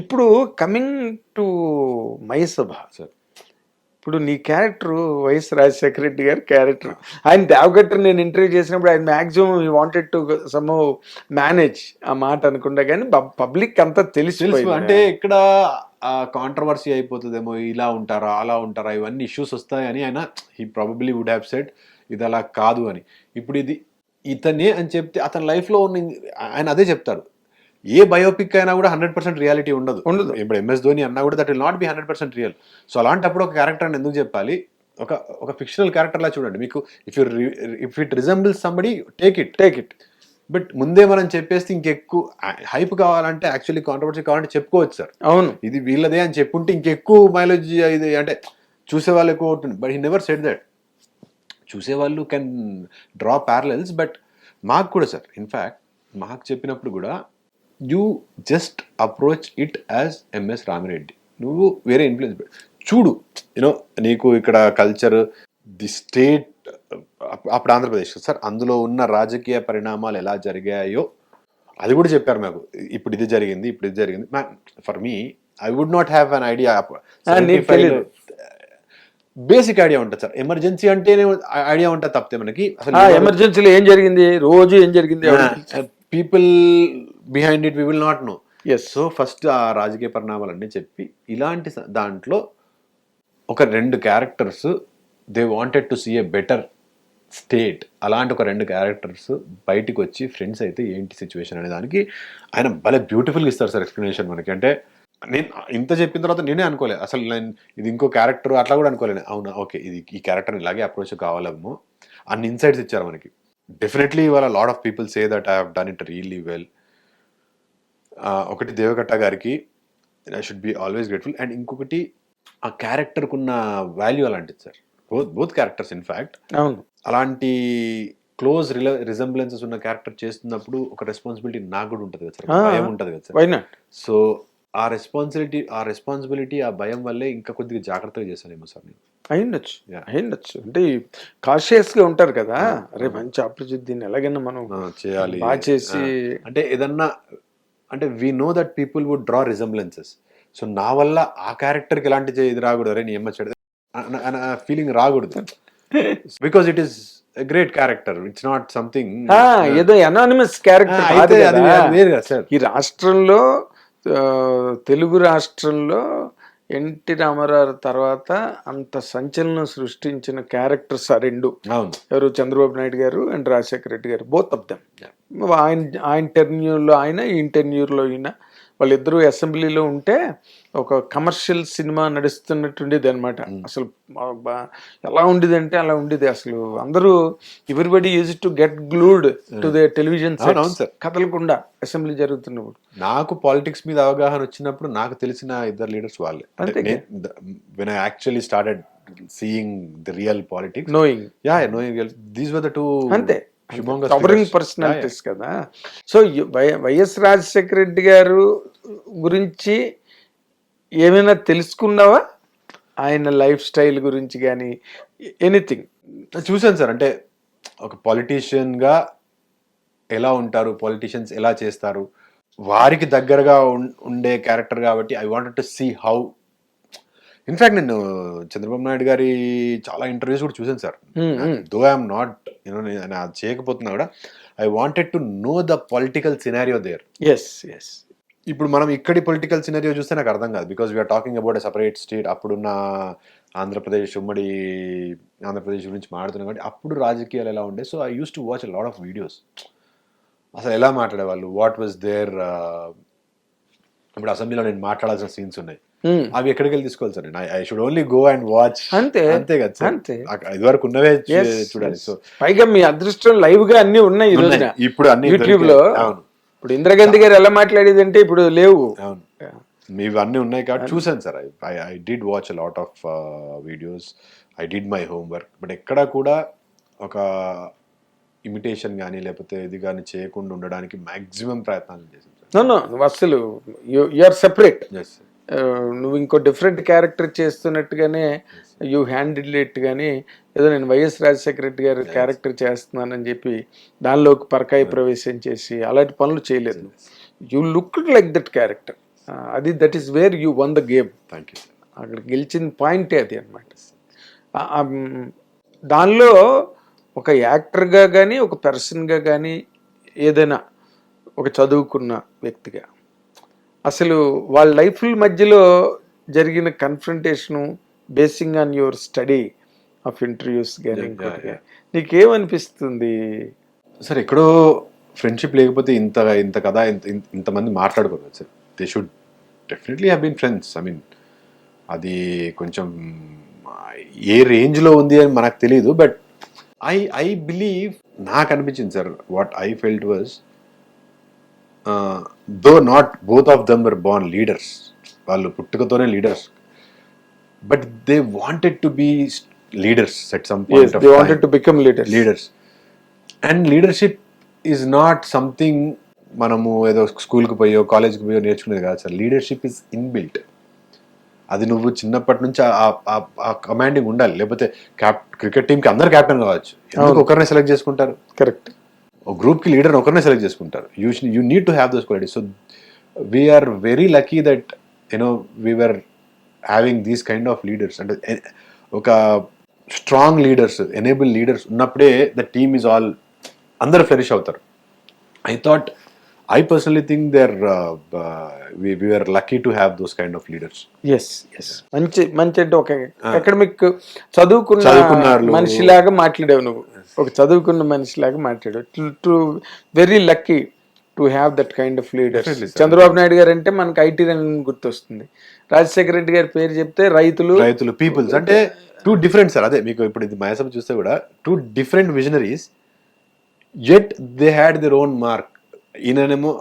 ఇప్పుడు coming to మైసభ sir ఇప్పుడు నీ క్యారెక్టర్ వైఎస్ రాజశేఖర రెడ్డి గారి క్యారెక్టర్. ఆయన దేవగట్టర్ నేను ఇంటర్వ్యూ చేసినప్పుడు ఆయన మాక్సిమం ఈ వాంటెడ్ టు సమ్ మేనేజ్ ఆ మాట అనుకుంటా కానీ పబ్లిక్ అంతా తెలిసి తెలుసు. అంటే ఇక్కడ కాంట్రవర్సీ అయిపోతుందేమో ఇలా ఉంటారా అలా ఉంటారా ఇవన్నీ ఇష్యూస్ వస్తాయని ఆయన he probably would have set ఇది అలా కాదు అని. ఇప్పుడు ఇది ఇతనే అని చెప్తే అతని లైఫ్లో ఉన్న ఆయన అదే చెప్తారు ఏ బయోపిక్ అయినా కూడా హండ్రెడ్ పర్సెంట్ రియాలిటీ ఉండదు. ఉండదు. ఇప్పుడు ఎంఎస్ ధోని అన్నా కూడా that will not be hundred percent real so అలాంటప్పుడు ఒక క్యారెక్టర్ ఎందుకు చెప్పాలి? ఒక ఒక ఫిక్షనల్ క్యారెక్టర్ లా చూడండి. మీకు if you if it resembles somebody take it take it but ముందే మనం చెప్పేస్తే ఇంకెక్కువ హైప్ కావాలంటే యాక్చువల్లీ కాంట్రవర్సీ కావాలంటే చెప్పుకోవచ్చు సార్. అవును. ఇది వీళ్ళదే అని చెప్పుంటే ఇంకెక్కువ మైలేజ్ ఇది అంటే చూసేవాళ్ళు ఎక్కువ అవుతుంది. But he never set that చూసేవాళ్ళు కెన్ డ్రా ప్యారలల్స్ బట్ మాకు కూడా సార్ ఇన్ఫ్యాక్ట్ మాకు చెప్పినప్పుడు కూడా you just approach it as MS Rami Reddy నువ్వు వేరే ఇన్ఫ్లుయెన్స్ చూడు యూనో నీకు ఇక్కడ కల్చర్ ది స్టేట్ అప్పుడు ఆంధ్రప్రదేశ్ సార్ అందులో ఉన్న రాజకీయ పరిణామాలు ఎలా జరిగాయో అది కూడా చెప్పారు మాకు. ఇప్పుడు ఇది జరిగింది ఇప్పుడు ఇది జరిగింది. For me I would not have an idea. Basic idea ఉంటుంది సార్. ఎమర్జెన్సీ అంటేనే ఐడియా ఉంటుంది తప్పితే మనకి ఎమర్జెన్సీలో ఏం జరిగింది? రోజు ఏం జరిగింది? People behind it we will not know yes so first ఆ రాజకీయ పరిణామాలన్నీ చెప్పి ఇలాంటి దాంట్లో ఒక రెండు characters they wanted to see a better state అలాంటి ఒక రెండు క్యారెక్టర్స్ బయటికి వచ్చి ఫ్రెండ్స్ అయితే ఏంటి సిచ్యువేషన్ అనే దానికి ఆయన భలే బ్యూటిఫుల్గా ఇస్తారు సార్ ఎక్స్ప్లెనేషన్ మనకి. అంటే నేను ఇంత చెప్పిన తర్వాత నేనే అనుకోలేదు అసలు నేను ఇది ఇంకో క్యారెక్టర్ అట్లా కూడా అనుకోలేను. అవునా? ఓకే. ఇది ఈ క్యారెక్టర్ ఇలాగే అప్రోచ్ కావాలేమో అన్ని ఇన్సైట్స్ ఇచ్చారు మనకి. డెఫినెట్లీ ఇవాళ lot of people say that I have done it really well ఒకటి దేవకట్ట గారికి I should be always grateful and ఇంకొకటి ఆ క్యారెక్టర్కి ఉన్న వాల్యూ అలాంటిది sir both both characters in fact అవును. అలాంటి క్లోజ్ రిజంబ్లెన్సెస్ ఉన్న క్యారెక్టర్ చేస్తున్నప్పుడు ఒక రెస్పాన్సిబిలిటీ నాకు కూడా ఉంటుంది కదా సార్. భయం ఉంటుంది కదా సార్ సో ఆ రెస్పాన్సిబిలిటీ ఆ రెస్పాన్సిబిలిటీ ఆ భయం వల్లే ఇంకా కొద్దిగా జాగ్రత్తగా చేశానేమో సార్ నేను. అయిండొచ్చు Yeah. అయిండొచ్చు అంటే కాషియస్గా ఉంటారు కదా అరే మంచి ఆపర్చునిటీ దీన్ని ఎలాగైనా మనం చేయాలి. బాగా చేసి అంటే ఏదన్నా అంటే we know that people would draw resemblances so నా వల్ల ఆ క్యారెక్టర్కి ఎలాంటి ఇది రాకూడదు అరే నీ అమ్మ చెడు ఫీలింగ్ రాకూడదు. Because it is great character it's not something ఏదో అనానిమస్ క్యారెక్టర్ అయితే అది వేరు కదా సార్ ఈ రాష్ట్రంలో తెలుగు రాష్ట్రంలో ఎన్టీ రామారావు తర్వాత అంత సంచలనం సృష్టించిన క్యారెక్టర్స్ ఆ రెండు. ఎవరు? చంద్రబాబు నాయుడు గారు అండ్ రాజశేఖర రెడ్డి గారు బోత్ ఆఫ్ దెమ్ ఆయన ఆయన టెన్యూర్లో ఆయన ఈ టెన్యూర్లో ఈయన. వాళ్ళిద్దరూ అసెంబ్లీలో ఉంటే ఒక కమర్షియల్ సినిమా నడుస్తున్నట్టుండేది అనమాట అసలు ఎలా ఉండేది అంటే అలా ఉండేది. అసలు అందరూ everybody use to get glued to the television. కదలకుండా అసెంబ్లీ జరుగుతున్నప్పుడు. నాకు పాలిటిక్స్ మీద అవగాహన వచ్చినప్పుడు నాకు తెలిసిన ఇద్దరు లీడర్స్ వాళ్ళే. When I actually started seeing the real politics knowing yeah knowing these were the two అంతే. కవరింగ్ పర్సనాలిటీస్ కదా సో వైఎస్ రాజశేఖర రెడ్డి గారు గురించి ఏమైనా తెలుసుకున్నావా ఆయన లైఫ్ స్టైల్ గురించి కానీ ఎనీథింగ్ చూశాను సార్ అంటే ఒక politician గా ఎలా ఉంటారు పొలిటీషియన్స్ ఎలా చేస్తారు వారికి దగ్గరగా ఉండే క్యారెక్టర్ కాబట్టి I wanted to see how in fact నేను చంద్రబాబు నాయుడు గారి చాలా ఇంటర్వ్యూస్ కూడా చూసాను sir though I'm not you know నేను అది చేయకపోతున్నా కూడా I wanted to know the political scenario there yes yes ఇప్పుడు మనం ఇక్కడి పొలిటికల్ సినారియో చూస్తే నాకు అర్థం కాదు because we are talking about separate state అప్పుడున్న ఆంధ్రప్రదేశ్ ఉమ్మడి ఆంధ్రప్రదేశ్ గురించి మాట్లాడుతున్నాం కాబట్టి అప్పుడు రాజకీయాలు ఎలా ఉండే? So I use to watch lot of videos అసలు ఎలా మాట్లాడేవాళ్ళు? వాట్ వాజ్ దేర్ ఇప్పుడు అసెంబ్లీలో నేను మాట్లాడాల్సిన సీన్స్ ఉన్నాయి. అవి ఎక్కడికి వెళ్ళి తీసుకోవాలి sir I should only go and watch అంతే అంతే కదా సార్. అంతే. ఇదివరకు ఉన్నవే చూడాలి. సో పైగా మీ అదృష్టం లైవ్గా అన్ని ఉన్నాయి ఈ రోజున. ఇప్పుడు అన్ని యూట్యూబ్. లో అవును. ఇప్పుడు ఇందిరాగాంధీ గారు ఎలా మాట్లాడేది అంటే ఇప్పుడు లేవు. అవును. మీవి అన్నీ ఉన్నాయి కాబట్టి చూసాను sir. I I did watch lot of videos I did my homework but ఎక్కడా కూడా ఒక ఇమిటేషన్ కానీ లేకపోతే ఇది కానీ చేయకుండా ఉండడానికి మాక్సిమం ప్రయత్నాలు చేశాను నో నో నువ్వు అసలు యు ఆర్ సెపరేట్ ఎస్ నువ్వు ఇంకో డిఫరెంట్ క్యారెక్టర్ చేస్తున్నట్టుగానే యూ హ్యాండిల్ ఇట్ కానీ ఏదో నేను వైఎస్ రాజశేఖర రెడ్డి గారి క్యారెక్టర్ చేస్తున్నానని చెప్పి దానిలోకి పరకాయ ప్రవేశం చేసి అలాంటి పనులు చేయలేదు. You look like that character అది that is where you won the game thank you అక్కడ గెలిచిన పాయింటే అది అనమాట దానిలో ఒక యాక్టర్గా కానీ ఒక పర్సన్గా కానీ ఏదైనా ఒక చదువుకున్న వ్యక్తిగా అసలు వాళ్ళ లైఫ్ల మధ్యలో జరిగిన confrontation basing on your study of interviews కానీ. నీకేమనిపిస్తుంది? సార్ ఎక్కడో ఫ్రెండ్షిప్ లేకపోతే ఇంత ఇంత కథ ఇంత ఇంత- ఇంతమంది మాట్లాడుకోరు sir. They should definitely have been friends I mean అది కొంచెం ఏ రేంజ్లో ఉంది అని మనకు తెలియదు బట్ ఐ ఐ బిలీవ్ నాకు అనిపించింది sir. What I felt was though not both of them were born leaders వాళ్ళు పుట్టుకతోనే leaders but they wanted to be leaders at some Yes, they wanted to become leaders. Leaders and leadership is not something మనము ఏదో స్కూల్కి పోయో కాలేజ్కి పోయో నేర్చుకునేది కాదు sir. Leadership is inbuilt అది నువ్వు చిన్నప్పటి నుంచి ఆ- కమాండింగ్ ఉండాలి. లేకపోతే క్యాప్ క్రికెట్ టీంకి అందరు కెప్టెన్ కావచ్చు. ఒకరినే సెలెక్ట్ చేసుకుంటారు? కరెక్ట్ ఒక గ్రూప్కి లీడర్ ఒకరినే సెలెక్ట్ చేసుకుంటారు. You you need to have those qualities so we are very lucky that you know we are having these kind of leaders అంటే ఒక స్ట్రాంగ్ లీడర్స్ ఎనేబుల్ లీడర్స్ ఉన్నప్పుడే the team is all అందరు flourish అవుతారు. I thought I personally think there we are lucky to have those kind of leaders yes yes మంచి మంచి అంటే ఒక academic చదువుకున్న చదువుకున్నారు. మనిషిలాగా మాట్లాడావు నువ్వు. ఒక చదువుకున్న మనిషిలాగా మాట్లాడావు. Too very lucky to have that kind of leaders Definitely, sir. Chandrababu Naidu గారు అంటే మనకి ఐటీ రంగం గుర్తొస్తుంది. రాజశేఖర రెడ్డి గారి పేరు చెప్తే రైతులు రైతులు పీపుల్స్ అంటే టూ డిఫరెంట్ సార్ అదే మీకు ఇప్పుడు ఇది మయసభ చూస్తే కూడా two different visionaries yet they had their own mark ఈయననేమో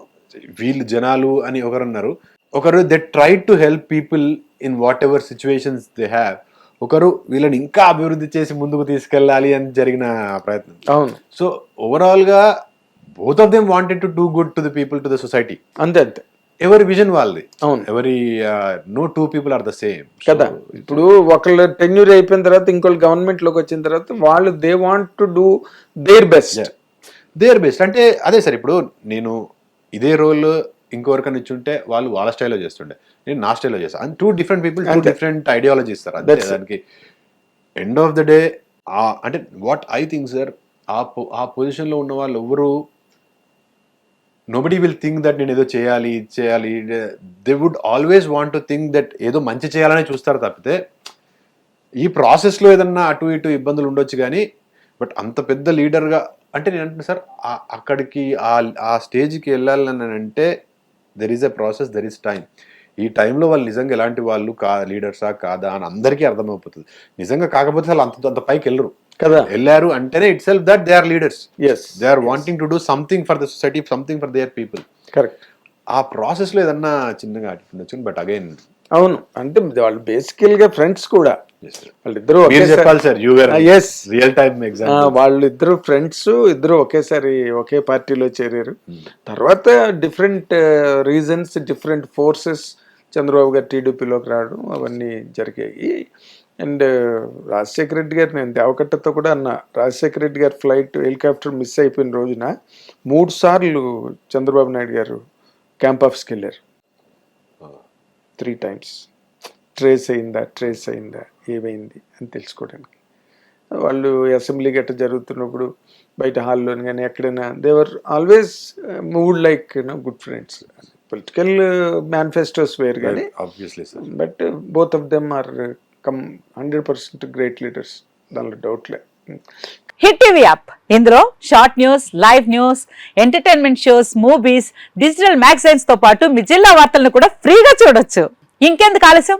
వీళ్ళు జనాలు అని ఒకరు అన్నారు ఒకరు they try to help people in whatever situations they have ఒకరు వీళ్ళని ఇంకా అభివృద్ధి చేసి ముందుకు తీసుకెళ్ళాలి అని జరిగిన ప్రయత్నం. అవును. సో ఓవరాల్గా both of them wanted to do good to the people to the society అంతే అంతే. ఎవరి విజన్ వాళ్ళది? అవును. ఎవరి no two people are the same కదా. ఇప్పుడు ఒకళ్ళు టెన్యూర్ అయిపోయిన తర్వాత ఇంకోళ్ళు గవర్నమెంట్లోకి వచ్చిన తర్వాత వాళ్ళు they want to do their best their best అంటే అదే సార్ ఇప్పుడు నేను ఇదే రోల్ ఇంకొకరికైనా ఇచ్చుంటే వాళ్ళు వాళ్ళ స్టైల్లో చేస్తుండే నేను నా స్టైల్లో చేస్తాను and two different people too. Different ideology ఇస్తారు అంతే. దానికి ఎండ్ ఆఫ్ ద డే అంటే వాట్ ఐ థింక్ సార్ ఆ ఆ పొజిషన్లో ఉన్న వాళ్ళు ఎవరు నోబడి విల్ థింక్ దట్ నేను ఏదో చేయాలి ఇది చేయాలి they would always want to think that ఏదో మంచి చేయాలని చూస్తారు తప్పితే ఈ ప్రాసెస్లో ఏదన్నా అటు ఇటు ఇబ్బందులు ఉండొచ్చు కానీ బట్ అంత పెద్ద లీడర్గా అంటే నేను అంటున్నా సార్ అక్కడికి ఆ ఆ స్టేజ్కి వెళ్ళాలని అంటే there is a process there is time ఈ టైంలో వాళ్ళు నిజంగా ఎలాంటి వాళ్ళు కా లీడర్సా కాదా అని అందరికీ అర్థమైపోతుంది. నిజంగా కాకపోతే అసలు అంత అంత పైకి వెళ్ళరు. కదా? వెళ్ళారు అంటేనే itself that they are leaders yes they are wanting to do something for the society something for their people correct ఆ ప్రాసెస్లో ఏదన్నా చిన్నగా అటు ఉండొచ్చు బట్ అగైన్ అవును. అంటే వాళ్ళు బేసికల్గా ఫ్రెండ్స్ కూడా. వాళ్ళిద్దరూ వాళ్ళు ఇద్దరు ఫ్రెండ్స్ ఇద్దరు ఒకేసారి ఒకే పార్టీలో చేరారు. తర్వాత different reasons different forces Chandrababu గారు టీడీపీలోకి రావడం అవన్నీ జరిగాయి. అండ్ రాజశేఖర రెడ్డి గారు నేను దేవకట్టతో కూడా అన్న. రాజశేఖర రెడ్డి గారి ఫ్లైట్ హెలికాప్టర్ మిస్ అయిపోయిన రోజున మూడు సార్లు చంద్రబాబు నాయుడు గారు క్యాంప్ ఆఫీస్కి వెళ్ళారు. త్రీ టైమ్స్ ట్రేస్ అయిందా ట్రేస్ అయిందా ఏమైంది అని తెలుసుకోవడానికి. వాళ్ళు అసెంబ్లీ గట్ట జరుగుతున్నప్పుడు బయట హాల్లోని కానీ ఎక్కడైనా they were always mood like good friends political manifestos వేరు కానీ obviously sir but both of them are come hundred percent great leaders దానిలో డౌట్లే హిట్ టీవీ యాప్ ఇందులో short news live news entertainment shows movies digital మ్యాగజైన్స్తో పాటు మీ జిల్లా వార్తలను కూడా ఫ్రీగా చూడొచ్చు. ఇంకెందుకు ఆలస్యం?